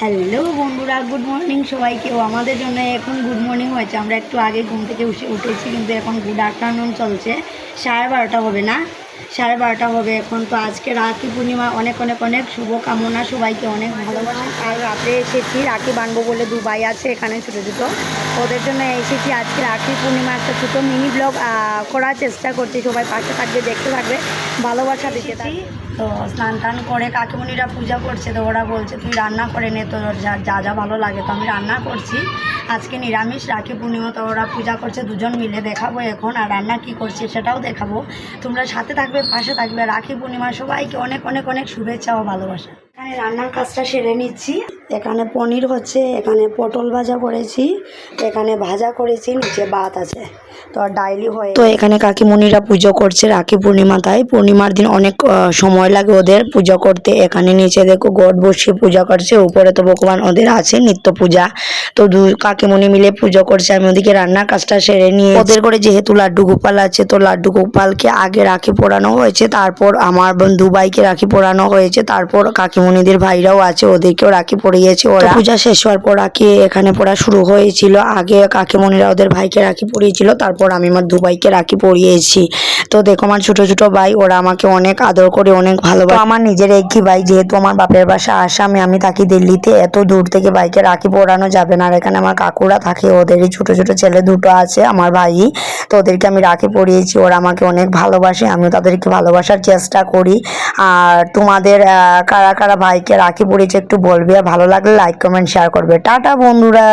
Hello বন্ধুরা good morning সবাই কেউ আমাদের জন্য এখন গুড মর্নিং হয়েছে। আমরা একটু আগে ঘুম থেকে উঠে উঠেছি, কিন্তু এখন গুড আফটারনুন চলছে। সাড়ে বারোটা হবে না? সাড়ে বারোটা হবে এখন। তো আজকে রাখি পূর্ণিমা অনেক অনেক অনেক শুভকামনা। সবাইকে অনেক ভালোবাসা। আর রাতে এসেছি রাখি বানবো বলে দুবাই আছে এখানে ছোটো ছোটো। ওদের জন্য এসেছি আজকে রাখি পূর্ণিমা একটা ছোটো মিনি ব্লগ করার চেষ্টা করছি। সবাই পাশে থাকবে দেখতে থাকবে ভালোবাসা দিতে থাকবে। তো স্নান টান করে কাকিমণিরা পূজা করছে তো ওরা বলছে তুই রান্না করে নে তোর যা যা যা ভালো লাগে। তো আমি রান্না করছি। আজকে নিরামিষ রাখি পূর্ণিমা তো ওরা পূজা করছে দুজন মিলে দেখাবো এখন। আর রান্না কি করছে সেটাও দেখাবো। তোমরা সাথে থাকবে, পাশে থাকবে রাখি পূর্ণিমা। সবাইকে অনেক অনেক অনেক শুভেচ্ছা ও ভালোবাসা। এখানে রান্নার কাজটা সেরে নিচ্ছি। এখানে পনির হচ্ছে, এখানে পটল ভাজা করেছি, এখানে ভাজা করেছি, নিচে ভাত আছে। তো ডাইলি হয় তো এখানে কাকিমণিরা পুজো করছে রাখি পূর্ণিমা, তাই পূর্ণিমার দিন অনেক সময় লাগে ওদের পুজো করতে। এখানে নিচে দেখো গড বসিয়ে পূজা করছে, উপরে তো ভগবান ওদের আছে, নিত্য পূজা। তো দু কাকিমণি মিলে পুজো করছে, আমি ওদিকে রান্নার কাজটা সেরে নিয়ে ওদের করে যেহেতু লাড্ডু গোপাল আছে, তো লাড্ডু গোপালকে আগে রাখি পরানো হয়েছে, তারপর আমার বন্ধু ভাইকে রাখি পরানো হয়েছে, তারপর কাকিমণিদের ভাইরাও আছে, ওদেরকেও রাখি পরিয়েছে ওরা। পূজা শেষ হওয়ার পর রাখি এখানে পড়া শুরু হয়েছিল। আগে কাকিমণিরা ওদের ভাইকে রাখি পরিয়েছিল তারপর আমি আমার দু ভাইকে রাখি পরিয়েছি। তো দেখো আমার ছোট ছোট ভাই, ওরা আমাকে অনেক আদর করে, অনেক ভালোবাসে। আমার নিজের একই ভাই, যেহেতু আমার বাপের বাসা আসামে, আমি থাকি দিল্লিতে এত দূর থেকে বাইকে রাখি পরানো যাবে না। আর এখানে আমার কাকুরা থাকে, ওদেরই ছোট ছোট ছেলে দুটো আছে, আমার ভাই। তো ওদেরকে আমি রাখি পরিয়েছি, ওরা আমাকে অনেক ভালোবাসে, আমিও তাদেরকে ভালোবাসার চেষ্টা করি। আর তোমাদের কারা কারা ভাইকে রাখি পরিয়েছে একটু বলবে, আর ভালো লাগলে লাইক কমেন্ট শেয়ার করবে। টাটা, বন্ধুরা!